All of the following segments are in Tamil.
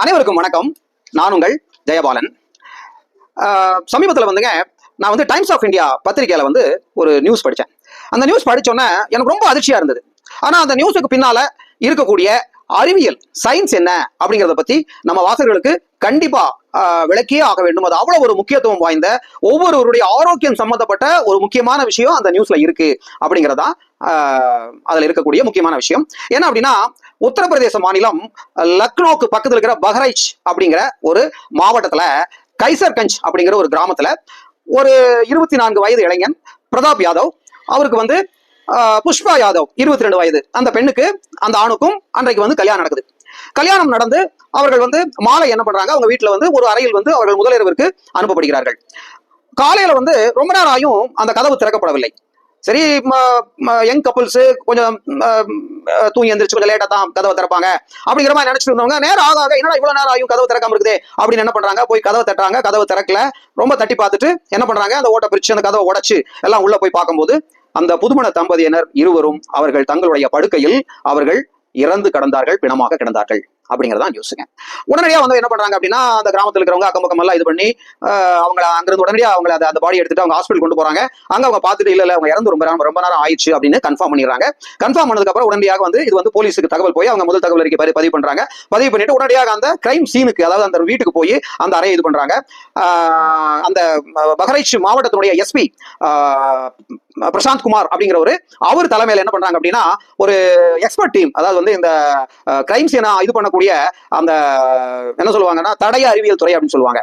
அனைவருக்கும் வணக்கம். நான் உங்கள் ஜெயபாலன். சமீபத்தில் வந்துங்க நான் வந்து டைம்ஸ் ஆஃப் இந்தியா பத்திரிகையில் வந்து ஒரு நியூஸ் படித்தேன் அந்த நியூஸ் படிச்சோன்னே எனக்கு ரொம்ப அதிர்ச்சியாக இருந்தது. ஆனால் அந்த நியூஸுக்கு பின்னால் இருக்கக்கூடிய அறிவியல் சயின்ஸ் என்ன அப்படிங்கிறத பத்தி நம்ம வாசகர்களுக்கு கண்டிப்பா ஆஹ், விளக்கியே ஆக வேண்டும். அது அவ்வளவு ஒரு முக்கியத்துவம் வாய்ந்த ஒவ்வொருவருடைய ஆரோக்கியம் சம்பந்தப்பட்ட ஒரு முக்கியமான விஷயம் அந்த நியூஸ்ல இருக்கு அப்படிங்கிறதா ஆஹ், அதுல இருக்கக்கூடிய முக்கியமான விஷயம். என்ன அப்படின்னா உத்தரப்பிரதேச மாநிலம் லக்னோக்கு பக்கத்துல இருக்கிற பஹ்ரைச் அப்படிங்கிற ஒரு மாவட்டத்துல கைசர்கஞ்ச் அப்படிங்கிற ஒரு கிராமத்துல ஒரு இருபத்தி நான்கு வயது இளைஞன் பிரதாப் யாதவ் அவருக்கு வந்து புஷ்பா யாதவ் இருபத்தி ரெண்டு வயது. அந்த பெண்ணுக்கு அந்த ஆணுக்கும் அன்றைக்கு வந்து கல்யாணம் நடக்குது. கல்யாணம் நடந்து அவர்கள் வந்து மாலை என்ன பண்றாங்க அவங்க வீட்டுல வந்து ஒரு அறையில் வந்து அவர்கள் முதலிரவிற்கு அனுப்பப்படுகிறார்கள். காலையில வந்து ரொம்ப நேரம் ஆயும் அந்த கதவு திறக்கப்படவில்லை. சரி யங் கப்புள்ஸ் கொஞ்சம் தூங்கி எந்திரிச்சு கொஞ்சம் லேட்டாக தான் கதவை திறப்பாங்க. அப்படிங்கிற மாதிரி நினைச்சிட்டு இருந்தவங்க நேரம் ஆக ஆக என்னடா இவ்வளவு நேரம் ஆகும் கதவு திறக்காம இருக்குது? அப்படின்னு என்ன பண்றாங்க போய் கதவை தட்டுறாங்க. கதவை திறக்கல. ரொம்ப தட்டி பார்த்துட்டு என்ன பண்றாங்க அந்த ஓட்டை பிரிச்சு அந்த கதவை உடைச்சு எல்லாம் உள்ள போய் பார்க்கும்போது அந்த புதுமண தம்பதியினர் இருவரும் அவர்கள் தங்களுடைய படுக்கையில் அவர்கள் இறந்து கிடந்தார்கள் பிணமாக கிடந்தார்கள் அப்படிங்கிறதான் நியூஸுங்க உடனடியாக வந்து என்ன பண்றாங்க அப்படின்னா அந்த கிராமத்துல இருக்கிறவங்க அக்கம் பக்கம் எல்லாம் இது பண்ணி அவங்கள அங்கிருந்து உடனடியா அவங்க அந்த- அந்த பாடி எடுத்துட்டு அவங்க ஹாஸ்பிட்டல் கொண்டு போறாங்க. அங்க அவங்க பார்த்துட்டு இல்ல அவங்க இறந்து ரொம்ப நேரம் ரொம்ப நேரம் ஆயிடுச்சு அப்படின்னு கன்ஃபார்ம் பண்ணிடுறாங்க. கன்ஃபார்ம் பண்ணதுக்கு அப்புறம் உடனடியாக வந்து இது வந்து போலீஸுக்கு தகவல் போய் அவங்க முதல் தகவல் அறிக்கை பதிவு- பண்றாங்க. பதிவு பண்ணிட்டு உடனடியாக அந்த கிரைம் சீனுக்கு அதாவது அந்த வீட்டுக்கு போய் அந்த அறையை இது பண்றாங்க. அந்த பஹ்ரைச் மாவட்டத்தினுடைய எஸ்பி பிரசாந்த் குமார் அப்படிங்கிறவரு அவர் தலைமையில என்ன பண்றாங்க அப்படின்னா ஒரு எக்ஸ்பர்ட் டீம் அதாவது வந்து இந்த கிரைம் சீனா இது பண்ணக்கூடிய அந்த என்ன சொல்லுவாங்கன்னா தடைய அறிவியல் துறை அப்படின்னு சொல்லுவாங்க.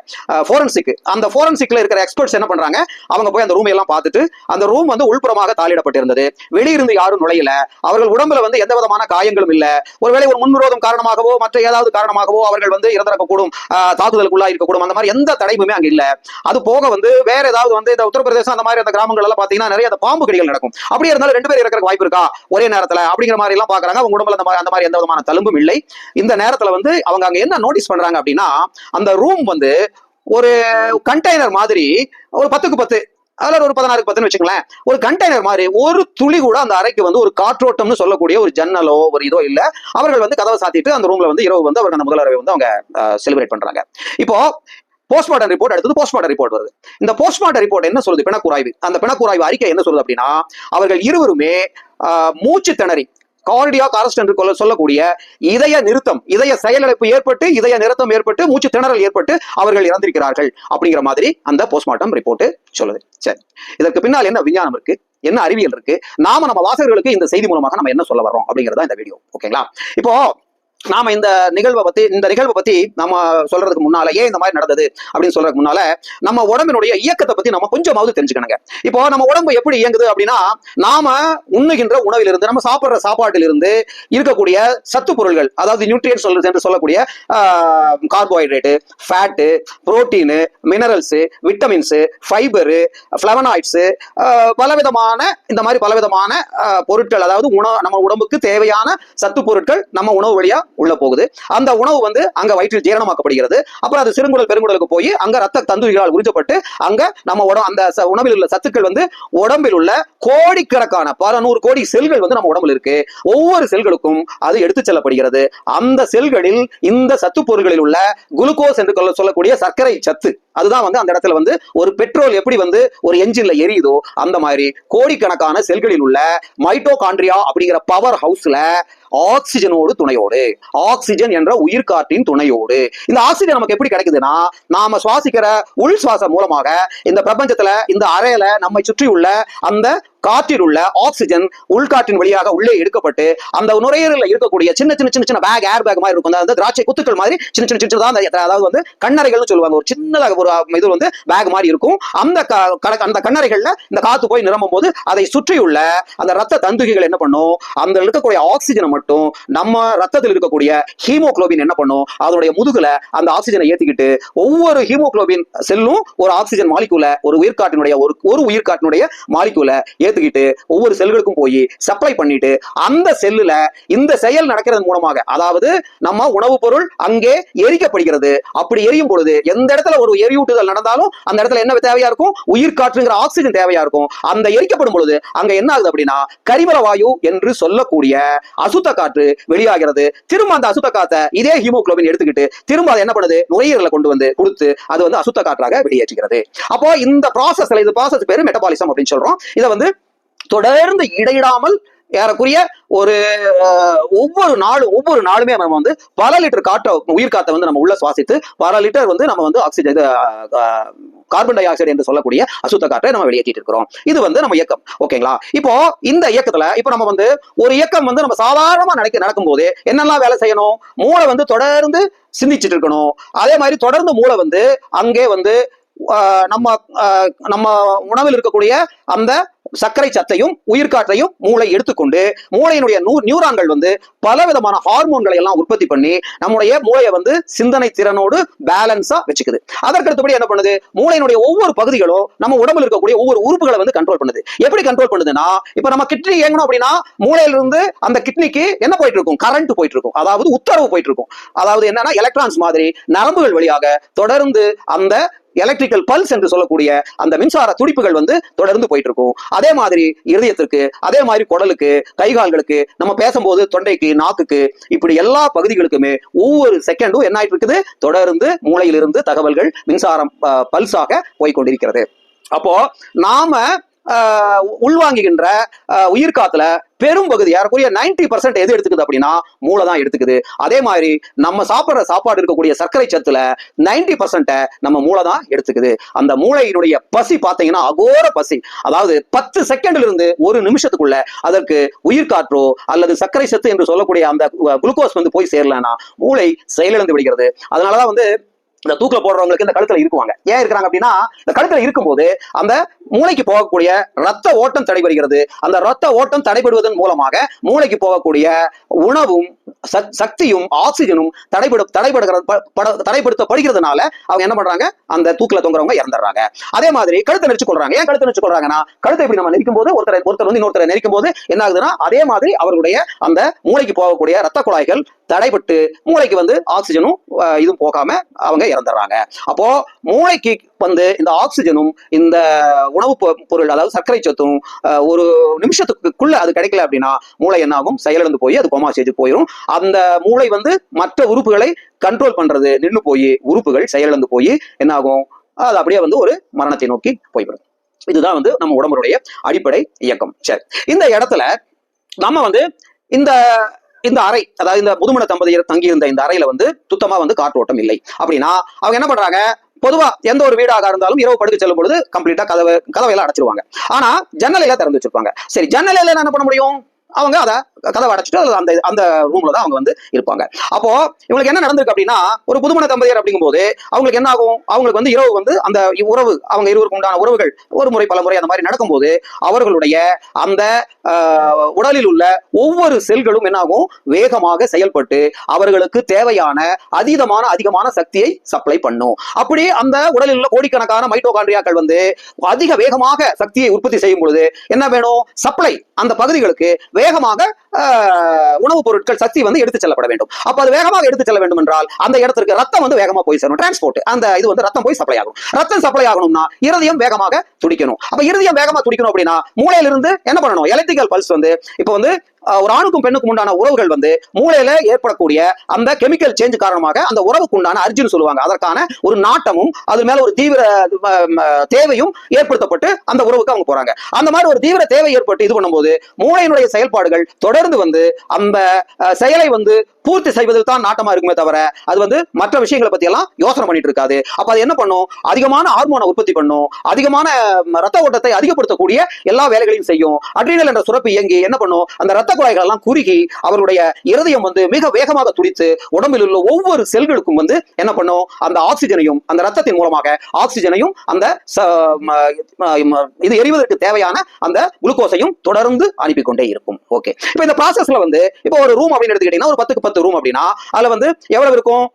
ஃபோரன்சிக் அந்த ஃபோரன்சிக்ல இருக்கிற எக்ஸ்பர்ட்ஸ் என்ன பண்றாங்க? அவங்க போய் அந்த ரூம் எல்லாம் பார்த்துட்டு அந்த ரூம் வந்து உள்புறமாக தாளிடப்பட்டிருந்தது. வெளியிருந்து யாரும் நுழையல. அவர்கள் உடம்புல வந்து எந்த விதமான காயங்களும் இல்ல. ஒருவேளை ஒரு முன்விரோதம் காரணமாகவோ மற்ற ஏதாவது காரணமாகவோ அவர்கள் வந்து இறந்திருக்கக்கூடும் தாக்குதலுக்குள்ளா இருக்கக்கூடும். அந்த மாதிரி எந்த தடையுமே அங்க இல்ல. அது போக வந்து வேற ஏதாவது வந்து இந்த உத்தரப்பிரதேசம் அந்த மாதிரி அந்த கிராமங்கள் எல்லாம் பாத்தீங்கன்னா நிறைய பாம்பு கடிகள் நடக்கும். அப்படியே இருந்தாலும் ரெண்டு பேர் இறக்கிறதுக்கு வாய்ப்பு இருக்கா? ஒரே நேரத்துல அப்படிங்கிற மாதிரி எல்லாம் பாக்குறாங்க. அவங்க உடம்புல அந்த மாதிரி அந்த மாதிரி எந்த விதமான தழும்பும் இல்லை. இந்த நேரத்துல வந்து அவங்க அங்க என்ன நோட்டீஸ் பண்றாங்க அப்படின்னா அந்த ரூம் வந்து ஒரு கண்டெய்னர் மாதிரி ஒரு பத்துக்கு பத்து அதில் ஒரு பதினாறுக்கு பத்துன்னு வச்சுங்களேன் ஒரு கண்டெய்னர் மாதிரி ஒரு துளி கூட அந்த அறைக்கு வந்து ஒரு காற்றோட்டம்னு சொல்லக்கூடிய ஒரு ஜன்னலோ ஒரு இதோ இல்ல. அவர்கள் வந்து கதவை சாத்திட்டு அந்த ரூம்ல வந்து இரவு வந்து அவர்கள் அந்த முதல் வந்து அவங்க செலிப்ரேட் பண்றாங்க. இப்போ போஸ்ட்மார்ட்டம் ரிப்போர்ட் அடுத்தது போஸ்ட்மார்ட்டம் ரிப்போர்ட் வருது. இந்த போஸ்ட்மார்ட்டம் ரிப்போர்ட் என்ன சொல்லுது? பிணக்குறாய்வு அந்த பிணக்குறாய்வு அறிக்கை என்ன சொல்லுது அப்படின்னா அவர்கள் இருவருமே மூச்சு திணறி கார்டியாக் அரெஸ்ட் என்று சொல்லக்கூடிய இதய நிறுத்தம் இதய செயலிழப்பு ஏற்பட்டு இதய நிறுத்தம் ஏற்பட்டு மூச்சு திணறல் ஏற்பட்டு அவர்கள் இறந்திருக்கிறார்கள் அப்படிங்கிற மாதிரி அந்த போஸ்ட்மார்ட்டம் ரிப்போர்ட் சொல்லுது. சரி. இதற்கு பின்னால் என்ன விஞ்ஞானம் இருக்கு? என்ன அறிவியல் இருக்கு? நாம நம்ம வாசகர்களுக்கு இந்த செய்தி மூலமாக நம்ம என்ன சொல்ல வர்றோம் அப்படிங்கிறதா இந்த வீடியோ ஓகேங்களா இப்போ நாம இந்த நிகழ்வை பத்தி இந்த நிகழ்வை பத்தி நம்ம சொல்றதுக்கு முன்னால ஏன் இந்த மாதிரி நடந்தது அப்படின்னு சொல்றதுக்கு முன்னால நம்ம உடம்பினுடைய இயக்கத்தை பத்தி நம்ம கொஞ்சமாவது தெரிஞ்சுக்கணுங்க. இப்போ நம்ம உடம்பு எப்படி இயங்குது அப்படின்னா நாம உண்ணுகின்ற உணவிலிருந்து நம்ம சாப்பிடுற சாப்பாட்டிலிருந்து இருக்கக்கூடிய சத்து பொருள்கள் அதாவது நியூட்ரியன்ஸ் சொல்றது என்று சொல்லக்கூடிய carbohydrate fat protein minerals vitamins fibre flavonoids பலவிதமான இந்த மாதிரி பலவிதமான பொருட்கள் அதாவது உணவு நம்ம உடம்புக்கு தேவையான சத்து பொருட்கள் நம்ம உணவு வழியா உள்ள போகுது. அந்த உணவு வந்து அங்க வயிற்றில் ஜீரணமாக்கப்படுகிறது. அப்புறம் அது சிறுங்குடல் பெருங்குடலுக்கு போய் அங்க ரத்த தந்துரிகளால் உறிஞ்சப்பட்டு அங்க நம்ம உடம்பு அந்த உணவில் உள்ள சத்துக்கள் வந்து உடம்பில் உள்ள கோடிக்கணக்கான பல நூறு கோடி செல்கள் வந்து நம்ம உடம்புல இருக்கு. ஒவ்வொரு செல்களுக்கும் அது எடுத்துச் செல்லப்படுகிறது. அந்த செல்களில் இந்த சத்து பொருட்களில் உள்ள குளுக்கோஸ் என்று கொள்ள- சொல்லக்கூடிய சர்க்கரை சத்து அதுதான் வந்து அந்த இடத்துல வந்து ஒரு பெட்ரோல் எப்படி வந்து ஒரு என்ஜின்ல எரியுதோ அந்த மாதிரி கோடிக்கணக்கான செல்களில் உள்ள மைட்டோகாண்ட்ரியா அப்படிங்கிற பவர் ஹவுஸ்ல ஆக்சிஜனோடு துணையோடு. ஆக்சிஜன் என்ற உயிர்காற்றின் துணையோடு. இந்த ஆக்சிஜன் நமக்கு எப்படி கிடைக்குதுன்னா நாம சுவாசிக்கிற உள் சுவாசம் மூலமாக இந்த பிரபஞ்சத்துல இந்த அறையில நம்மை சுற்றி உள்ள அந்த காற்றில் உள்ள ஆக்சிஜன் உள்காற்றின் வழியாக உள்ளே எடுக்கப்பட்டு அந்த நுரையீரலில் இருக்கக்கூடிய சின்ன சின்ன சின்ன சின்ன பேக் ஏர் பேக் மாதிரி இருக்கும். அந்த திராட்சை குத்துக்கள் மாதிரி சின்ன சின்ன சின்ன அதாவது வந்து கண்ணறைகள்னு சொல்லுவாங்க. ஒரு சின்னதாக ஒரு இது வந்து பேக் மாதிரி இருக்கும். அந்த அந்த கண்ணறைகள்ல இந்த காத்து போய் நிரம்பும் போது அதை சுற்றியுள்ள அந்த ரத்த தந்துகிகள் என்ன பண்ணும்? அந்த இருக்கக்கூடிய ஆக்சிஜனை மட்டும் நம்ம ரத்தத்தில் இருக்கக்கூடிய ஹீமோகுளோபின் என்ன பண்ணும்? அதனுடைய முதுகுல அந்த ஆக்சிஜனை ஏத்திக்கிட்டு ஒவ்வொரு ஹீமோகுளோபின் செல்லும் ஒரு ஆக்சிஜன் மாலிகுல ஒரு உயிர்காட்டினுடைய ஒரு ஒரு உயிர்காட்டினுடைய மாலிகுல சேர்த்துக்கிட்டு ஒவ்வொரு செல்களுக்கும் போய் சப்ளை பண்ணிட்டு அந்த செல்லுல இந்த செயல் நடக்கிறது மூலமாக அதாவது நம்ம உணவுப் பொருள் அங்கே எரிக்கப்படுகிறது. அப்படி எரியும் பொழுது எந்த இடத்துல ஒரு எரியூட்டுதல் நடந்தாலும் அந்த இடத்துல என்ன தேவையா இருக்கும்? உயிர் காற்றுங்கிற ஆக்சிஜன் தேவையா இருக்கும். அந்த எரிக்கப்படும் பொழுது அங்க என்ன ஆகுது அப்படின்னா கரிமல வாயு என்று சொல்லக்கூடிய அசுத்த காற்று வெளியாகிறது. திரும்ப அந்த அசுத்த காத்தை இதே ஹீமோகுளோபின் எடுத்துக்கிட்டு திரும்ப அதை என்ன பண்ணுது? நுரையீரலை கொண்டு வந்து கொடுத்து அது வந்து அசுத்த காற்றாக வெளியேற்றுகிறது. அப்போ இந்த ப்ராசஸ்ல இது ப்ராசஸ் பேரு மெட்டபாலிசம் அப்படின்னு சொல்றோம். இதை வந்து தொடர்ந்து இடையிடாமல் ஏறக்குரிய ஒரு ஒவ்வொரு நாளும் ஒவ்வொரு நாளுமே நம்ம வந்து பல லிட்டர் காற்றை உயிர் காற்றை வந்து நம்ம உள்ள சுவாசித்து பல லிட்டர் வந்து நம்ம வந்து ஆக்சிஜன் கார்பன் டை ஆக்சைடு என்று சொல்லக்கூடிய அசுத்த காற்றை நம்ம வெளியேற்றிட்டு இருக்கிறோம். இது வந்து நம்ம இயக்கம் ஓகேங்களா? இப்போ இந்த இயக்கத்துல இப்போ நம்ம வந்து ஒரு இயக்கம் வந்து நம்ம சாதாரணமா நடக்க நடக்கும்போது என்னெல்லாம் வேலை செய்யணும்? மூளை வந்து தொடர்ந்து சிந்திச்சிட்டு இருக்கணும். அதே மாதிரி தொடர்ந்து மூளை வந்து அங்கே வந்து ஆஹ், நம்ம நம்ம உணவில் இருக்கக்கூடிய அந்த சர்க்கரை சத்தையும் உயிர்காற்றையும் மூளை எடுத்துக்கொண்டு மூளையினுடைய நூ நியூரான்கள் வந்து பல விதமான ஹார்மோன்களை எல்லாம் உற்பத்தி பண்ணி நம்முடைய மூளையை வந்து சிந்தனை திறனோடு பேலன்ஸா வச்சுக்குது. அதற்கடுத்தபடி என்ன பண்ணுது? மூளையினுடைய ஒவ்வொரு பகுதிகளும் நம்ம உடம்புல இருக்கக்கூடிய ஒவ்வொரு உறுப்புகளை வந்து கண்ட்ரோல் பண்ணுது. எப்படி கண்ட்ரோல் பண்ணுதுன்னா இப்ப நம்ம கிட்னி இயங்கணும் அப்படின்னா மூளையிலிருந்து அந்த கிட்னிக்கு என்ன போயிட்டு இருக்கும் கரண்ட் போயிட்டு இருக்கும் அதாவது உத்தரவு போயிட்டு இருக்கும் அதாவது என்னன்னா எலக்ட்ரான்ஸ் மாதிரி நரம்புகள் வழியாக தொடர்ந்து அந்த எலக்ட்ரிக்கல் பல்ஸ் என்று சொல்லக்கூடிய அந்த மின்சார துடிப்புகள் வந்து தொடர்ந்து போயிட்டு இருக்கும் அதே மாதிரி இருதயத்திற்கு அதே மாதிரி குடலுக்கு கைகால்களுக்கு நம்ம பேசும்போது தொண்டைக்கு நாக்குக்கு இப்படி எல்லா பகுதிகளுக்குமே ஒவ்வொரு செகண்டும் என்ன ஆயிட்டு இருக்குது தொடர்ந்து மூளையிலிருந்து தகவல்கள் மின்சாரம் பல்ஸாக போய்க்கொண்டிருக்கிறது. அப்போ நாம உள்வாங்குகின்ற உயிர் காத்துல பெரும் பகுதி யாருக்குரிய நைன்டி பர்சன்ட் எது எடுத்துக்குது அப்படின்னா மூளை தான் எடுத்துக்குது. அதே மாதிரி நம்ம சாப்பிடுற சாப்பாடு இருக்கக்கூடிய சர்க்கரை சத்துல நைன்டி பர்சன்ட்டை நம்ம மூளை தான் எடுத்துக்குது. அந்த மூளையினுடைய பசி பார்த்தீங்கன்னா அகோர பசி. அதாவது பத்து செகண்ட்ல இருந்து ஒரு நிமிஷத்துக்குள்ள அதற்கு உயிர் காற்றோ அல்லது சர்க்கரை சத்து என்று சொல்லக்கூடிய அந்த குளுக்கோஸ் வந்து போய் சேரலன்னா மூளை செயலிழந்து விடுகிறது. அதனாலதான் வந்து இந்த தூக்கில போடுறவங்களுக்கு இந்த கழுத்துல இருக்குவாங்க. ஏன் இருக்கிறாங்க அப்படின்னா இந்த கழுத்துல இருக்கும்போது அந்த மூளைக்கு போகக்கூடிய ரத்த ஓட்டம் தடைபடுகிறது. அந்த ரத்த ஓட்டம் தடைபடுவதன் மூலமாக மூளைக்கு போகக்கூடிய உணவும் சக்தியும் ஆக்சிஜனும் தடைபடு தடைபடுகிறது பட- தடைப்படுத்தப்படுகிறதுனால அவங்க என்ன பண்றாங்க? அந்த தூக்கில தொங்குறவங்க இறந்துடுறாங்க. அதே மாதிரி கழுத்தை நெரிச்சு கொள்றாங்க ஏன் கழுத்தை நெரிச்சு கொள்றாங்கன்னா கழுத்தை இப்படி நம்ம நெரிக்கும் போது ஒருத்தர் ஒருத்தர் வந்து இன்னொருத்தரை நெரிக்கும் போது என்ன ஆகுதுன்னா அதே மாதிரி அவர்களுடைய அந்த மூளைக்கு போகக்கூடிய ரத்த குழாய்கள் தடைபட்டு மூளைக்கு வந்து ஆக்சிஜனும் இதுவும் போகாம அவங்க இறந்துடுறாங்க. அப்போ மூளைக்கு வந்து இந்த ஆக்சிஜனும் இந்த உணவு பொ- பொருள் அதாவது சர்க்கரை சத்தும் ஒரு நிமிஷத்துக்குள்ள அது கிடைக்கல அப்படின்னா மூளை என்ன ஆகும் செயலிழந்து போய் அது கோமா ஸ்டேஜ் போயிடும் அந்த மூளை வந்து மற்ற உறுப்புகளை கண்ட்ரோல் பண்றது நின்று போய் உறுப்புகள் செயலிழந்து போய் என்ன ஆகும் அது அப்படியே வந்து ஒரு மரணத்தை நோக்கி போய்விடும். இதுதான் வந்து நம்ம உடம்புடைய அடிப்படை இயக்கம். சரி. இந்த இடத்துல நம்ம வந்து இந்த இந்த அறை அதாவது இந்த முதுமண தம்பதியர் தங்கியிருந்த இந்த அறையில வந்து சுத்தமா வந்து காற்றோட்டம் இல்லை. அப்படின்னா அவங்க என்ன பண்றாங்க? பொதுவா எந்த ஒரு வீடாக இருந்தாலும் இரவு படுக்க செல்லும் பொழுது கம்ப்ளீட்டா கதவை கதவையெல்லாம் அடைச்சிருவாங்க. ஆனா ஜன்னலையில திறந்து வச்சிருப்பாங்க. சரி ஜன்னலையில என்ன பண்ண முடியும்? அவங்க அதை கதவை அடைச்சிட்டு அந்த அந்த ரூம்ல தான் அவங்க வந்து இருப்பாங்க. அப்போ இவங்களுக்கு என்ன நடந்திருக்கு அப்படின்னா ஒரு புதுமண தம்பதியர் அப்படிங்கும்போது அவங்களுக்கு என்ன ஆகும்? அவங்களுக்கு வந்து இரவு வந்து அந்த உறவு அவங்க இருவருக்கு உண்டான உறவுகள் ஒரு முறை பல முறை அந்த மாதிரி நடக்கும்போது அவர்களுடைய அந்த உடலில் உள்ள ஒவ்வொரு செல்களும் என்னாகும் வேகமாக செயல்பட்டு அவர்களுக்கு தேவையான அதீதமான அதிகமான சக்தியை சப்ளை பண்ணும். அப்படி அந்த உடலில் உள்ள கோடிக்கணக்கான மைட்டோகாண்ட்ரியாக்கள் வந்து அதிக வேகமாக சக்தியை உற்பத்தி செய்யும் பொழுது என்ன வேணும்? சப்ளை அந்த பகுதிகளுக்கு வேகமாக உணவுப் பொருட்கள் சக்தி வந்து எடுத்து செல்லப்பட வேண்டும். அப்ப அது வேகமாக எடுத்து செல்ல வேண்டும் என்றால் அந்த இடத்திற்கு ரத்தம் வந்து வேகமா போய் சேரும் டிரான்ஸ்போர்ட் அந்த இது வந்து ரத்தம் போய் சப்ளை ஆகும். ரத்தம் சப்ளை ஆகணும்னா இருதயம் வேகமாக துடிக்கணும். அப்ப இருதயம் வேகமா துடிக்கணும் அப்படின்னா மூளையிலிருந்து என்ன பண்ணணும்? எலக்ட்ரிக்கல் பல்ஸ் வந்து இப்போ வந்து ஒரு ஆணுக்கும் பெண்ணுக்கும் உண்டான உறவுகள் வந்து மூளையில ஏற்படக்கூடிய அந்த கெமிக்கல் சேஞ்ச் காரணமாக அந்த உறவுக்கு உண்டான அர்ஜுன் சொல்லுவாங்க. அதற்கான ஒரு நாட்டமும் அது மேல ஒரு தீவிர தேவையும் ஏற்படுத்தப்பட்டு அந்த உறவுக்கு அவங்க போறாங்க. அந்த மாதிரி ஒரு தீவிர தேவை ஏற்பட்டு இது பண்ணும்போது மூளையினுடைய செயல்பாடுகள் தொடர்ந்து வந்து அந்த செயலை வந்து பூர்த்தி செய்வதில் தான் நாட்டமா இருக்குமே தவிர அது வந்து மற்ற விஷயங்களை பத்தி எல்லாம் யோசனை பண்ணிட்டு இருக்காது. அப்ப அது என்ன பண்ணும்? அதிகமான ஹார்மோனை உற்பத்தி பண்ணும். அதிகமான ரத்த ஓட்டத்தை அதிகப்படுத்தக்கூடிய எல்லா வேலைகளையும் செய்யும். அட்ரினல் என்ற சுரப்பு இயங்கி என்ன பண்ணும்? அந்த ரத்த குழாய்கள் எல்லாம் குறுகி அவருடைய இருதயம் வந்து மிக வேகமாக துடித்து உடம்பில் உள்ள ஒவ்வொரு செல்களுக்கும் வந்து என்ன பண்ணும்? அந்த ஆக்சிஜனையும் அந்த ரத்தத்தின் மூலமாக ஆக்சிஜனையும் அந்த ச- ம- இது எரிவதற்கு தேவையான அந்த குளுக்கோஸையும் தொடர்ந்து அனுப்பி கொண்டே இருக்கும். ஓகே. இப்போ இந்த ப்ராசஸ்ல வந்து இப்போ ஒரு ரூம் அப்படின்னு எடுத்துக்கிட்டீங்கன்னா ஒரு பத்துக்கு பத்து பத்து ரூம் அப்படின்னா அதில் வந்து எவ்வளவு இருக்கும்?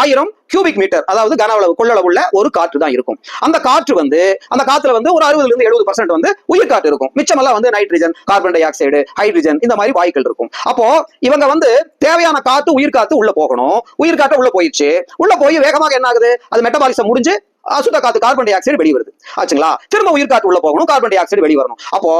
ஆயிரம் கியூபிக் மீட்டர் அதாவது கன அளவு கொள்ளளவுள்ள ஒரு காற்று தான் இருக்கும். அந்த காற்று வந்து அந்த காத்துல வந்து ஒரு அறுபதுல இருந்து எழுபது பர்சன்ட் வந்து உயிர் காற்று இருக்கும். மிச்சமெல்லாம் வந்து nitrogen carbon dioxide hydrogen இந்த மாதிரி வாயுக்கள் இருக்கும். அப்போ இவங்க வந்து தேவையான காத்து உயிர் காத்து உள்ள போகணும். உயிர் காற்று உள்ள போயிடுச்சு. உள்ள போய் வேகமாக என்ன ஆகுது அது மெட்டபாலிசம் முடிஞ்சு சுத்த காத்து கார்பன் டை ஆக்சைடு வெளியே வருது ஆச்சுங்களா? திரும்ப உயிர் காத்து உள்ள போகணும் கார்பன் டை ஆக்சைடு வெளியே வரணும் அப்போ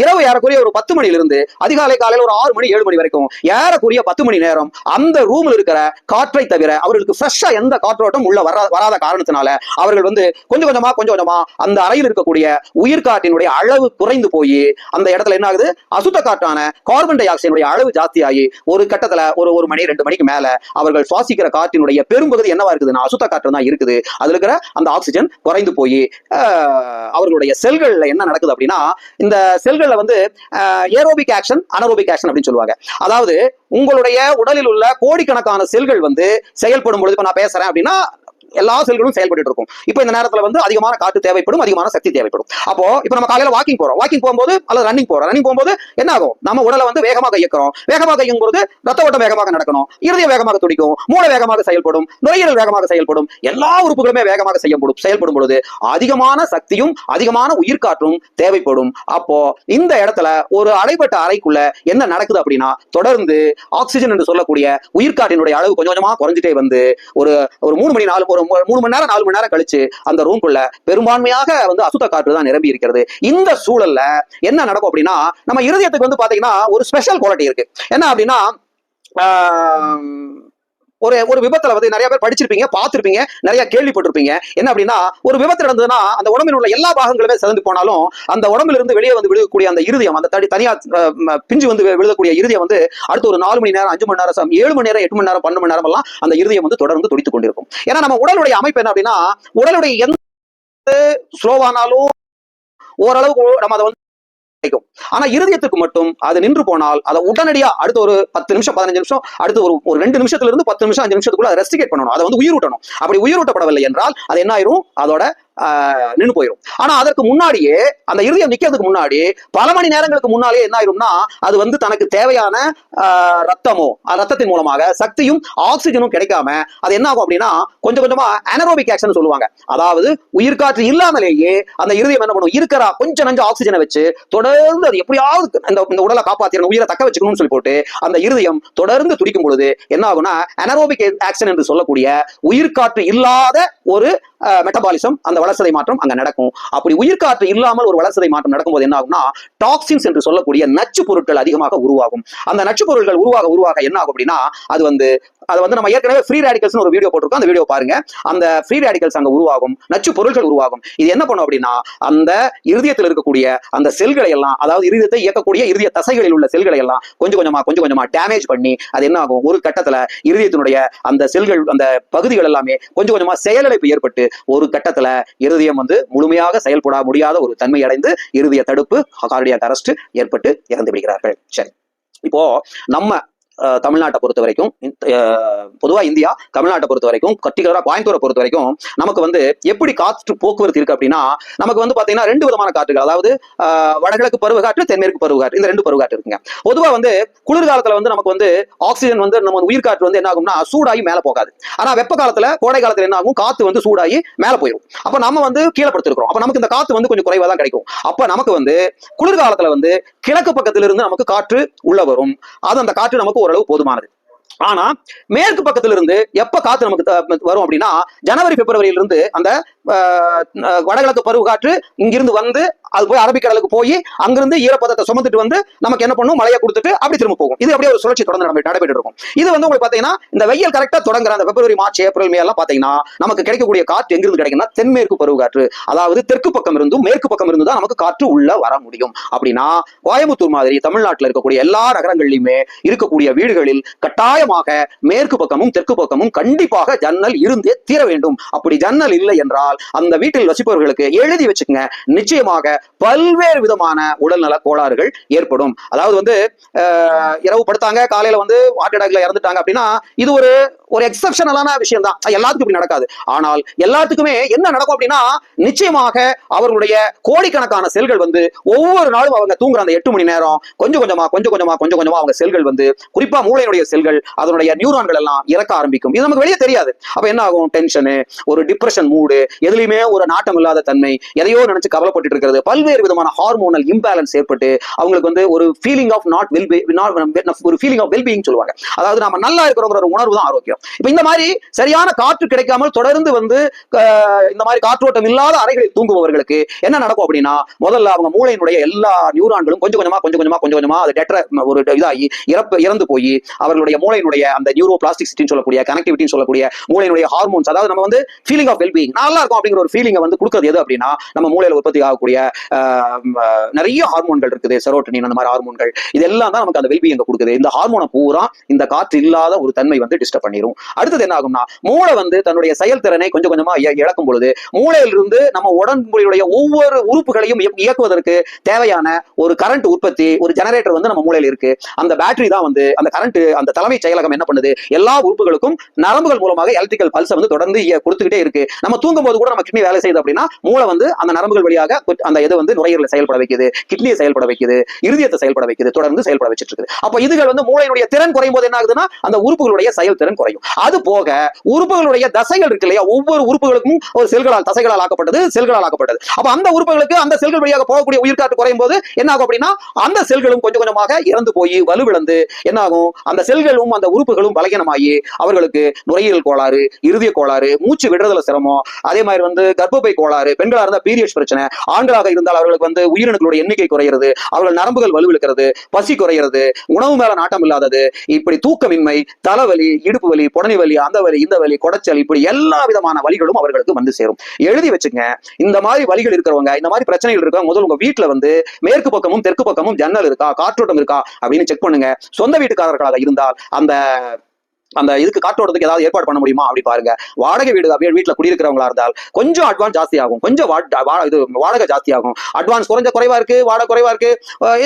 இரவு ஏறக்குறைய ஒரு பத்து மணில அதிகாலை காலையில் ஒரு ஆறு மணி ஏழு மணி வரைக்கும் ஏறக்குரிய பத்து மணி நேரம் அந்த ரூம்ல இருக்கிற காற்றை தவிர அவர்களுக்கு ஃப்ரெஷ்ஷா எந்த காற்றோட்டம் உள்ள வர வராத காரணத்தினால அவர்கள் வந்து கொஞ்சம் கொஞ்சமா கொஞ்சம் கொஞ்சமா அந்த அறையில் இருக்கக்கூடிய உயிர் காற்றினுடைய அளவு குறைந்து போய் அந்த இடத்துல என்ன ஆகுது? அசுத்த காற்றான கார்பன் டை ஆக்சைடுடைய அளவு ஜாஸ்தியாகி ஒரு கட்டத்துல ஒரு ஒரு மணி ரெண்டு மணிக்கு மேல அவர்கள் சுவாசிக்கிற காற்றினுடைய பெரும்பகுதி என்னவா இருக்குதுன்னா அசுத்த காற்று தான் இருக்குது. அதுல இருக்கிற அந்த ஆக்சிஜன் குறைந்து போய் அவர்களுடைய செல்கள்ல என்ன நடக்குது அப்படின்னா இந்த செல்கள்ல வந்து ஏரோபிக் ஆக்ஷன் அனரோபிக் ஆக்ஷன் அப்படின்னு சொல்லுவாங்க. அதாவது உங்களுடைய உடலில் உள்ள கோடிக்கணக்கான செல்கள் வந்து செயல்படும் பொழுது இப்போ நான் பேசுறேன் அப்படின்னா எல்லா செல்களும் செயல்பட்டு இருக்கும் இப்போ இந்த நேரத்தில் வந்து அதிகமான காற்று தேவைப்படும் அதிகமான சக்தி தேவைப்படும். அப்போ இப்போ நம்ம காலையில் வாக்கிங் போறோம். வாக்கிங் போகும்போது அல்லது ரன்னிங் போறோம். ரன்னிங் போகும்போது என்ன ஆகும்? நம்ம உடலை வந்து வேகமாக இயக்கிறோம். வேகமாக இயங்கும் போது ரத்த ஓட்டம் வேகமாக நடக்கணும். இருதயம் வேகமாக துடிக்கும். மூளை வேகமாக செயல்படும். நுரையீரல் வேகமாக செயல்படும். எல்லா உறுப்புகளுமே வேகமாக செய்யப்படும் செயல்படும் பொழுது அதிகமான சக்தியும் அதிகமான உயிர்காற்றும் தேவைப்படும். அப்போ இந்த இடத்துல ஒரு அடைபட்ட அறைக்குள்ள என்ன நடக்குது அப்படின்னா தொடர்ந்து ஆக்சிஜன் என்று சொல்லக்கூடிய உயிர்காற்றினுடைய அளவு கொஞ்சம் கொஞ்சமாக குறைஞ்சிட்டே வந்து ஒரு ஒரு மூணு மணி நாலு ஒரு மூணு மணி நேரம் நாலு மணி நேரம் கழிச்சு அந்த ரூம்குள்ள பெரும்பான்மையாக வந்து அசுத்த காற்று தான் நிரம்பி இருக்கிறது. இந்த சூழல்ல என்ன நடக்கும் அப்படின்னா நம்ம இருதயத்துக்கு வந்து பாத்தீங்கன்னா ஒரு ஸ்பெஷல் குவாலிட்டி இருக்கு. என்ன அப்படின்னா ஒரு ஒரு விபத்துல வந்து நிறைய பேர் படிச்சிருப்பீங்க பார்த்துருப்பீங்க நிறைய கேள்விப்பட்டிருப்பீங்க. என்ன அப்படின்னா ஒரு விபத்து நடந்ததுன்னா அந்த உடம்பில் உள்ள எல்லா பாகங்களுமே சிறந்து போனாலும் அந்த உடம்புல இருந்து வெளியே வந்து விழுகக்கூடிய அந்த இருதயம் அந்த தடி தனியா பிஞ்சு வந்து விழுகக்கூடிய இருதயம் வந்து அடுத்து ஒரு நாலு மணி நேரம் அஞ்சு மணி நேரம் ஏழு மணி நேரம் எட்டு மணி நேரம் பன்னெண்டு மணி நேரம் எல்லாம் அந்த இருதயம் வந்து தொடர்ந்து துடித்துக் கொண்டிருக்கும். ஏன்னா நம்ம உடலுடைய அமைப்பு என்ன அப்படின்னா உடலுடைய எந்த ஸ்லோவானாலும் ஓரளவுக்கு நம்ம அதை வந்து கிடைக்கும். ஆனா இருதயத்துக்கு மட்டும் அது நின்று போனால் அதை உடனடியா அடுத்த ஒரு பத்து நிமிஷம் பதினஞ்சு நிமிஷம் அடுத்து ஒரு ஒரு ரெண்டு நிமிஷத்துல இருந்து பத்து நிமிஷம் அஞ்சு நிமிஷத்துக்குள்ள அதை ரெஸ்டிகேட் பண்ணணும். அதை வந்து உயிரூட்டணும். அப்படி உயிரூட்டப்படவில்லை என்றால் அது என்ன ஆயிரும்? அதோட நின்று போயிடும் ஆனா அதற்கு முன்னாடியே அந்த இருதயம் நிக்கிறதுக்கு முன்னாடி பல மணி நேரங்களுக்கு முன்னாலே என்ன ஆயிரும்னா அது வந்து தனக்கு தேவையான ஆஹ், ரத்தமோ ரத்தத்தின் மூலமாக சக்தியும் ஆக்சிஜனும் கிடைக்காம அது என்ன ஆகும் அப்படின்னா கொஞ்சம் கொஞ்சமா அனரோபிக் ஆக்ஷன் சொல்லுவாங்க. அதாவது உயிர்காற்று இல்லாமலேயே அந்த இருதயம் என்ன பண்ணும் இருக்கிற கொஞ்சம் நஞ்சு ஆக்சிஜனை வச்சு தொடர்ந்து அது எப்படியாவது இந்த இந்த உடலை காப்பாத்திரணும் உயிரை தக்க வச்சுக்கணும்னு சொல்லி போட்டு அந்த இருதயம் தொடர்ந்து துடிக்கும் பொழுது என்ன ஆகும்னா அனரோபிக் ஆக்ஷன் என்று சொல்லக்கூடிய உயிர்காற்று இல்லாத ஒரு மெட்டபாலிசம் அந்த வளர்சதை மாற்றம் அங்க நடக்கும். அப்படி உயிர்காற்று இல்லாமல் ஒரு வளர்சதை மாற்றம் நடக்கும்போது என்ன ஆகும்னா டாக்ஸின்ஸ் என்று சொல்லக்கூடிய நச்சு பொருட்கள் அதிகமாக உருவாகும். அந்த நச்சு பொருட்கள் உருவாக உருவாக என்ன ஆகும் அப்படின்னா அது வந்து அது வந்து நம்ம ஏற்கனவே ஃப்ரீ ரேடிகல்ஸ் ஒரு வீடியோ போட்டிருக்கோம். அந்த வீடியோ பாருங்க. அந்த ஃப்ரீ ரேடிக்கல்ஸ் அங்கே உருவாகும். நச்சு பொருட்கள் உருவாகும். இது என்ன பண்ணும் அப்படின்னா அந்த இருதயத்தில் இருக்கக்கூடிய அந்த செல்களை எல்லாம் அதாவது இருதயத்தை இயக்கக்கூடிய இருதய தசைகளில் உள்ள செல்களை எல்லாம் கொஞ்சம் கொஞ்சமா கொஞ்சம் கொஞ்சமா டேமேஜ் பண்ணி அது என்ன ஆகும்? ஒரு கட்டத்துல இருதயத்தினுடைய அந்த செல்கள் அந்த பகுதிகள் எல்லாமே கொஞ்சம் கொஞ்சமா செயலிழப்பு ஏற்பட்டு ஒரு கட்டத்துல இருதயம் வந்து முழுமையாக செயல்பட முடியாத ஒரு தன்மை அடைந்து இருதய தடுப்பு கார்டியாக அரெஸ்ட் ஏற்பட்டு இறந்து விடுகிறார்கள். சரி. இப்போ நம்ம தமிழ்நாட்டை பொறுத்த வரைக்கும் பொதுவாக பொதுவா இந்தியா தமிழ்நாட்டை பொறுத்த வரைக்கும் பர்டிகுலராக கோயம்புத்தூரை பொறுத்த வரைக்கும் நமக்கு வந்து எப்படி காற்று போக்குவரத்து இருக்கு அப்படின்னா நமக்கு வந்து பார்த்தீங்கன்னா ரெண்டு விதமான காற்றுகள் அதாவது வடகிழக்கு பருவகாற்று தென்மேற்கு பருவகாற்று இந்த ரெண்டு பருவகாற்று இருக்குங்க. பொதுவாக வந்து குளிர்காலத்தில் வந்து நமக்கு வந்து ஆக்சிஜன் வந்து நம்ம உயிர் காற்று வந்து என்ன ஆகும்னா சூடாகி மேலே போகாது. ஆனா வெப்ப காலத்துல கோடை காலத்துல என்ன ஆகும்? காற்று வந்து சூடாகி மேலே போயிடும் அப்ப நம்ம வந்து கீழே படுத்திருக்கிறோம் அப்ப நமக்கு இந்த காற்று வந்து கொஞ்சம் குறைவா தான் கிடைக்கும். அப்ப நமக்கு வந்து குளிர்காலத்தில் வந்து கிழக்கு பக்கத்திலிருந்து நமக்கு காற்று உள்ள வரும். அது அந்த காற்று நமக்கு ஓரளவு போதுமானது. ஆனா மேற்கு பக்கத்துல இருந்து எப்ப காத்து நமக்கு வரும் அப்படின்னா ஜனவரி பிப்ரவரியிலிருந்து அந்த வடகிழக்கு பருவ வடகிழக்கு இங்கிருந்து வந்து அது போய் அரபிக்கடலுக்கு போய் அங்கிருந்து ஈரப்பதத்தை சுமந்துட்டு வந்து நமக்கு என்ன பண்ணும்? மழையை கொடுத்துட்டு அப்படி திரும்ப போகும். இது அப்படியே ஒரு சுழற்சி தொடர்ந்து நம்ம நடைபெற்று இருக்கும். இது வந்து உங்களுக்கு பார்த்தீங்கன்னா இந்த வெயில் கரெக்டாக தொடங்குற அந்த பிப்ரவரி மார்ச் ஏப்ரல் மே எல்லாம் பார்த்தீங்கன்னா நமக்கு கிடைக்கக்கூடிய காற்று எங்கிருந்து கிடைக்கும்னா தென்மேற்கு பருவக்காற்று அதாவது தெற்கு பக்கம் இருந்தும் மேற்கு பக்கம் இருந்து தான் நமக்கு காற்று உள்ள வர முடியும். அப்படின்னா கோயம்புத்தூர் மாதிரி தமிழ்நாட்டில் இருக்கக்கூடிய எல்லா நகரங்களிலுமே இருக்கக்கூடிய வீடுகளில் கட்டாயமாக மேற்கு பக்கமும் தெற்கு பக்கமும் கண்டிப்பாக ஜன்னல் இருந்தே தீர வேண்டும். அப்படி ஜன்னல் இல்லை என்றால் அந்த வீட்டில் வசிப்பவர்களுக்கு எழுதி வச்சுக்கங்க. நிச்சயமாக பல்வேறு விதமான உடல்நல கோளாறுகள் ஏற்படும். அதாவது வந்து இரவு படுத்தாங்க காலையில வந்து ஹார்ட் அட்டாக்ல இறந்துட்டாங்க அப்படின்னா இது ஒரு ஒரு எக்ஸப்ஷனலான விஷயம் தான் எல்லாத்துக்கும் இப்படி நடக்காது. ஆனால் எல்லாத்துக்குமே என்ன நடக்கும் அப்படின்னா நிச்சயமாக அவர்களுடைய கோடிக்கணக்கான செல்கள் வந்து ஒவ்வொரு நாளும் அவங்க தூங்குற அந்த எட்டு மணி நேரம் கொஞ்சம் கொஞ்சமா கொஞ்சம் கொஞ்சமா கொஞ்சம் கொஞ்சமா அவங்க செல்கள் வந்து குறிப்பா மூளையினுடைய செல்கள் அதனுடைய நியூரான்கள் எல்லாம் இறக்க ஆரம்பிக்கும். இது நமக்கு வெளியே தெரியாது. அப்ப என்ன ஆகும்? டென்ஷனு ஒரு டிப்ரெஷன் மூடு எதுலையுமே ஒரு நாட்டம் இல்லாத தன்மை எதையோ நினைச்சு கவலைப்பட்டு இருக்கிறது. பல்வேறு விதமான ஹார்மோனல் இம்பேலன்ஸ் ஏற்பட்டு அவங்களுக்கு வந்து ஒரு ஃபீலிங் ஆஃப் நாட் வெல் ஒரு ஃபீலிங் ஆஃப் வெல்பீயிங் சொல்லுவாங்க. அதாவது நம்ம நல்லா இருக்கிறோங்கிற ஒரு உணர்வு தான் ஆரோக்கியம். இப்போ இந்த மாதிரி சரியான காற்று கிடைக்காமல் தொடர்ந்து வந்து இந்த மாதிரி காற்றோட்டம் இல்லாத அறைகளில் தூங்குபவர்களுக்கு என்ன நடக்கும் அப்படின்னா முதல்ல அவங்க மூளையினுடைய எல்லா நியூரான்களும் கொஞ்சம் கொஞ்சமா கொஞ்சம் கொஞ்சமா கொஞ்சம் கொஞ்சமா அது டெட்ர ஒரு இதாகி இறப்பு இறந்து போய் அவர்களுடைய மூளையினுடைய அந்த நியூரோ பிளாஸ்டிசிட்டின்னு சொல்லக்கூடிய கனெக்டிவிட்டின்னு சொல்லக்கூடிய மூளையினுடைய ஹார்மோன்ஸ் அதாவது நம்ம வந்து ஃபீலிங் ஆஃப் வெல்பீயிங் நல்லா இருக்கும் அப்படிங்கிற ஒரு ஃபீலிங்கை வந்து கொடுக்கறது எது அப்படின்னா நம்ம மூளையில் உற்பத்தி ஆகக்கூடிய நிறைய ஹார்மோன்கள் இருக்குது செரோட்டனின் அந்த மாதிரி ஹார்மோன்கள் இதெல்லாம் தான் நமக்கு அந்த வெல்பீயிங்க கொடுக்குது. இந்த ஹார்மோனை பூரா இந்த காற்று இல்லாத ஒரு தன்மை வந்து டிஸ்டர்ப் பண்ணிரும். அடுத்தது என்ன ஆகும்னா மூளை வந்து தன்னுடைய செயல்திறனை கொஞ்சம் கொஞ்சமா இழக்கும் பொழுது மூளையிலிருந்து நம்ம உடம்புடைய ஒவ்வொரு உறுப்புகளையும் இயக்குவதற்கு தேவையான ஒரு கரண்ட் உற்பத்தி ஒரு ஜெனரேட்டர் வந்து நம்ம மூளையில இருக்கு. அந்த பேட்டரி தான் வந்து அந்த கரண்ட் அந்த தலைமை செயலகம் என்ன பண்ணுது? எல்லா உறுப்புகளுக்கும் நரம்புகள் மூலமாக எலக்ட்ரிக்கல் பல்ஸ் வந்து தொடர்ந்து கொடுத்துக்கிட்டே இருக்கு. நம்ம தூங்கும் போது கூட நம்ம கிட்னி வேலை செய்யுது அப்படின்னா மூளை வந்து அந்த நரம்புகள் வழியாக அந்த எது வந்து நுரையீரலை செயல்பட வைக்குது கிட்னியை செயல்பட வைக்குது இருதயத்தை செயல்பட வைக்குது தொடர்ந்து செயல்பட வச்சிட்டு இருக்குது அப்ப இதுகள் வந்து மூளையினுடைய திறன் குறையும் போது என்ன ஆகுதுன்னா அந்த உறுப்புகளுடைய செயல்திறன் குறையும். அது போக உறுப்புகளுடைய தசைகள் இருக்கு இல்லையா ஒவ்வொரு உறுப்புகளுக்கும் ஒரு செல்களால் தசைகளால் ஆக்கப்பட்டது செல்களால் ஆக்கப்பட்டது. அப்ப அந்த உறுப்புகளுக்கு அந்த செல்கள் வழியாக போகக்கூடிய உயிர்காற்று குறையும் போது என்ன ஆகும் அப்படின்னா அந்த செல்களும் கொஞ்சம் கொஞ்சமாக இறந்து போய் வலுவிழந்து என்ன ஆகும் அந்த செல்களும் அந்த உறுப்புகளும் பலகீனமாகி அவர்களுக்கு நுரையீரல் கோளாறு இருதய கோளாறு மூச்சு விடுறதுல சிரமம் அதே மாதிரி வந்து கர்ப்பப்பை கோளாறு பெண்களாக இருந்தால் பீரியட்ஸ் பிரச்சனை ஆண்களாக இருந்தால் அவர்களுக்கு வந்து உயிரணுக்களுடைய எண்ணிக்கை குறையிறது அவர்கள் நரம்புகள் வலுவிழுக்கிறது பசி குறையிறது உணவு மேல நாட்டம் இல்லாதது இப்படி தூக்கமின்மை தலைவலி இடுப்பு வலி புடனி வலி அந்த வலி இந்த வலி குடைச்சல் இப்படி எல்லா விதமான வலிகளும் அவர்களுக்கு வந்து சேரும். எழுதி வச்சுங்க இந்த மாதிரி வலிகள் இருக்கிறவங்க இந்த மாதிரி பிரச்சனைகள் இருக்கவங்க முதல் உங்க வீட்டுல வந்து மேற்கு பக்கமும் தெற்கு பக்கமும் ஜன்னல் இருக்கா காற்றோட்டம் இருக்கா அப்படின்னு செக் பண்ணுங்க. சொந்த வீட்டுக்காரர்களாக இருந்தால் அந்த அந்த இதுக்கு காற்றோட்டத்துக்கு ஏதாவது ஏற்பாடு பண்ண முடியுமா அப்படி பாருங்க. வாடகை வீடு அப்படியே வீட்டுல குடியிருக்கிறவங்களா இருந்தால் கொஞ்சம் அட்வான்ஸ் ஜாஸ்தி ஆகும் கொஞ்சம் இது வாடகை ஜாஸ்தி ஆகும் அட்வான்ஸ் குறைஞ்ச குறைவா இருக்கு வாடகை குறைவா இருக்கு.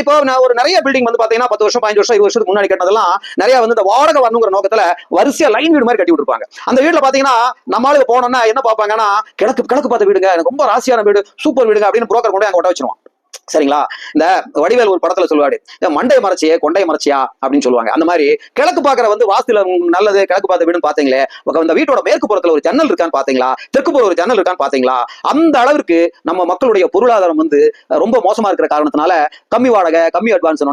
இப்போ நான் ஒரு நிறைய பில்டிங் வந்து பாத்தீங்கன்னா பத்து வருஷம் பதினஞ்சு வருஷம் இருபது வருஷத்துக்கு முன்னாடி கட்டினதெல்லாம் நிறைய வந்து இந்த வாடகை வரணுங்கிற நோக்கத்துல வரிசையா லைன் வீடு மாதிரி கட்டி விட்டுருப்பாங்க. அந்த வீட்டில் பாத்தீங்கன்னா நம்மளால போனோம்னா என்ன பார்ப்பாங்கன்னா கிழக்கு கிழக்கு பார்த்த வீடுங்க. எனக்கு ரொம்ப ராசியான வீடு சூப்பர் வீடுங்க அப்படின்னு புரோக்கர் கொண்டு அங்கே அங்க ஒட்ட வச்சிருவான். சரிங்களா? இந்த வடிவேல் ஒரு படத்துல சொல்லுவாரு "ஏன் மண்டை மறைச்சியே கொண்டை மறைச்சியா? அப்படின்னு சொல்லுவாங்க. அந்த மாதிரி கிழக்கு பாக்குற வந்து வாஸ்துல நல்லது கிழக்கு பார்த்த வீடுன்னு பாத்தீங்களே இந்த வீட்டோட மேற்கு புறத்துல ஒரு ஜன்னல் இருக்கான்னு பாத்தீங்களா? தெற்கு புற ஒரு ஜன்னல் இருக்கான்னு பாத்தீங்களா? அந்த அளவிற்கு நம்ம மக்களுடைய பொருளாதாரம் வந்து ரொம்ப மோசமா இருக்கிற காரணத்தினால கம்மி வாடகை கம்மி அட்வான்ஸ்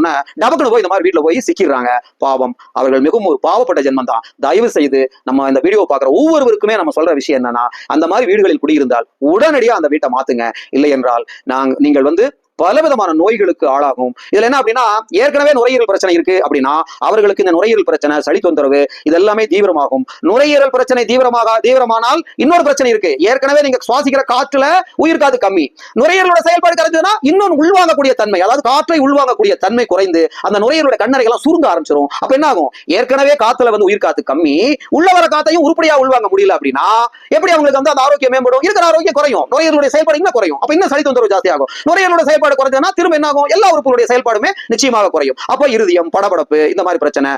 டபக்குன்னு போய் இந்த மாதிரி வீட்டுல போய் சிக்கிடுறாங்க. பாவம். அவர்கள் மிகவும் ஒரு பாவப்பட்ட ஜென்மம் தான். தயவு செய்து நம்ம இந்த வீடியோ பாக்குற ஒவ்வொருவருக்குமே நம்ம சொல்ற விஷயம் என்னன்னா அந்த மாதிரி வீடுகளில் குடியிருந்தால் உடனடியா அந்த வீட்டை மாத்துங்க. இல்லை என்றால் நாங்க நீங்கள் வந்து பலவிதமான நோய்களுக்கு ஆளாகும். இதுல என்ன அப்படின்னா ஏற்கனவே நுரையீரல் பிரச்சனை இருக்கு அப்படின்னா அவர்களுக்கு இந்த நுரையீரல் பிரச்சனை சளி தொந்தரவு இது எல்லாமே தீவிரமாகும். நுரையீரல் பிரச்சனை தீவிரமாக தீவிரமானால் இன்னொரு பிரச்சனை இருக்கு. ஏற்கனவே நீங்க சுவாசிக்கிற காற்றுல உயிர் காத்து கம்மி. நுரையீரலோட செயல்பாடு குறைஞ்சதுன்னா இன்னொன்று உள்வாங்கக்கூடிய தன்மை அதாவது காற்றை உள்வாங்கக்கூடிய தன்மை குறைந்து அந்த நுரையீரலோட கண்ணறைகள்லாம் சுருங்க ஆரம்பிச்சிடும் அப்ப என்ன ஆகும்? ஏற்கனவே காத்துல வந்து உயிர் காத்து கம்மி உள்ள வர காத்தையும் உருப்படியா உள்வாங்க முடியல அப்படின்னா எப்படி அவங்களுக்கு வந்து அந்த ஆரோக்கியம் மேம்படும்? இருக்கிற ஆரோக்கியம் குறையும். நுரையீரலுடைய செயல்பாடு இன்னும் குறையும். அப்ப இன்னும் சளி தொந்தரவு ஜாஸ்தி ஆகும் நுரையீரலோட செயல்பாடு செயல்பாடு குறைஞ்சதுன்னா திரும்ப என்ன ஆகும் எல்லா உறுப்புகளுடைய செயல்பாடுமே நிச்சயமாக குறையும். அப்ப இருதயம் படபடப்பு இந்த மாதிரி பிரச்சனை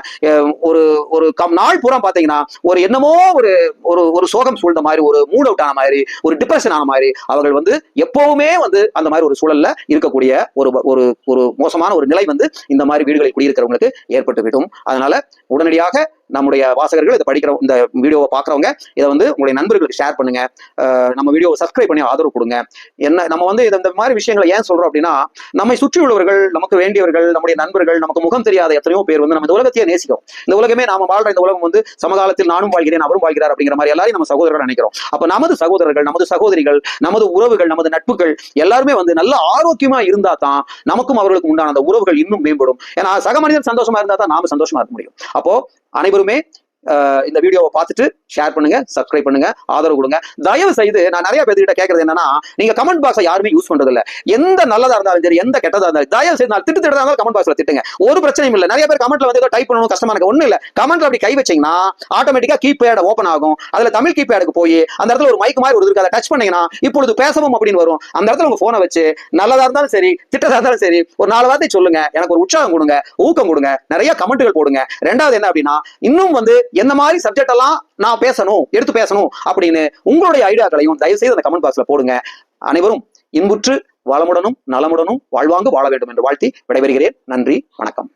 ஒரு ஒரு கம் நாள் பூரா பாத்தீங்கன்னா ஒரு என்னமோ ஒரு ஒரு ஒரு சோகம் சூழ்ந்த மாதிரி ஒரு மூட் அவுட் ஆன மாதிரி ஒரு டிப்ரெஷன் ஆன மாதிரி அவர்கள் வந்து எப்பவுமே வந்து அந்த மாதிரி ஒரு சூழல்ல இருக்கக்கூடிய ஒரு ஒரு ஒரு மோசமான ஒரு நிலை வந்து இந்த மாதிரி வீடுகளில் குடியிருக்கிறவங்களுக்கு ஏற்பட்டு விடும் அதனால உடனடியாக நம்முடைய வாசகர்கள் இதை படிக்கிற இந்த வீடியோவை பார்க்குறவங்க இதை வந்து உங்களுடைய நண்பர்களுக்கு ஷேர் பண்ணுங்க. நம்ம வீடியோவை சப்ஸ்கிரைப் பண்ணி ஆதரவு கொடுங்க. என்ன நம்ம வந்து இந்த இந்த மாதிரி விஷயங்களை ஏன் சொல்றோம் அப்படின்னா நம்மை சுற்றி உள்ளவர்கள் நமக்கு வேண்டியவர்கள் நம்முடைய நண்பர்கள் நமக்கு முகம் தெரியாத எத்தனையோ பேர் வந்து நம்ம இந்த உலகத்தையே நேசிக்கிறோம். இந்த உலகமே நாம வாழ்ற இந்த உலகம் வந்து சமகாலத்தில் நானும் வாழ்கிறேன் அவரும் வாழ்கிறார் அப்படிங்கிற மாதிரி எல்லாரையும் நம்ம சகோதரர்கள் நினைக்கிறோம். அப்ப நமது சகோதரர்கள் நமது சகோதரிகள் நமது உறவுகள் நமது நட்புகள் எல்லாருமே வந்து நல்ல ஆரோக்கியமா இருந்தா தான் நமக்கும் அவர்களுக்கு உண்டான அந்த உறவுகள் இன்னும் மேம்படும். ஏன்னா சக மனிதன் சந்தோஷமா இருந்தா தான் நாம சந்தோஷமா இருக்க முடியும். அப்போ அனைவருமே இந்த வீடியோவை பார்த்துட்டு ஷேர் பண்ணுங்க சப்ஸ்கிரைப் பண்ணுங்க ஆதரவு கொடுங்க. தயவு செய்து நான் நிறைய பேர்கிட்ட கேட்கறது என்னன்னா நீங்க கமெண்ட் பாக்ஸை யாருமே யூஸ் பண்றது இல்ல எந்த நல்லதா இருந்தாலும் சரி எந்த கெட்டதா இருந்தாலும் தயவு செய்து நான் திட்டு திட்டதா இருந்தாலும் கமெண்ட் பாக்ஸ்ல திட்டுங்க. ஒரு பிரச்சனையும் இல்லை. நிறைய பேர் கமெண்ட்ல வந்து டைப் பண்ணணும் கஷ்டமா இருக்கு. ஒண்ணு இல்ல. கமெண்ட்ல அப்படி கை வச்சீங்கன்னா ஆட்டோமேட்டிக்கா கீபேட் ஓபன் ஆகும். அதுல தமிழ் கீபேடுக்கு போய் அந்த இடத்துல ஒரு மைக் மாதிரி ஒரு இருக்கு அதை டச் பண்ணீங்கன்னா இப்பொழுது பேசவும் அப்படின்னு வரும். அந்த இடத்துல உங்க போனை வச்சு நல்லதா இருந்தாலும் சரி திட்டதா இருந்தாலும் சரி ஒரு நாலு வார்த்தை சொல்லுங்க. எனக்கு ஒரு உற்சாகம் கொடுங்க ஊக்கம் கொடுங்க நிறைய கமெண்ட்டுகள் போடுங்க. ரெண்டாவது என்ன அப்படின்னா இன்னும் வந்து என்ன மாதிரி சப்ஜெக்ட் எல்லாம் நான் பேசணும் எடுத்து பேசணும் அப்படின்னு உங்களுடைய ஐடியாக்களையும் தயவு செய்து அந்த கமெண்ட் பாக்ஸ்ல போடுங்க. அனைவரும் இன்புற்று வளமுடனும் நலமுடனும் வாழ்வாங்கு வாழ வேண்டும் என்று வாழ்த்தி விடைபெறுகிறேன். நன்றி வணக்கம்.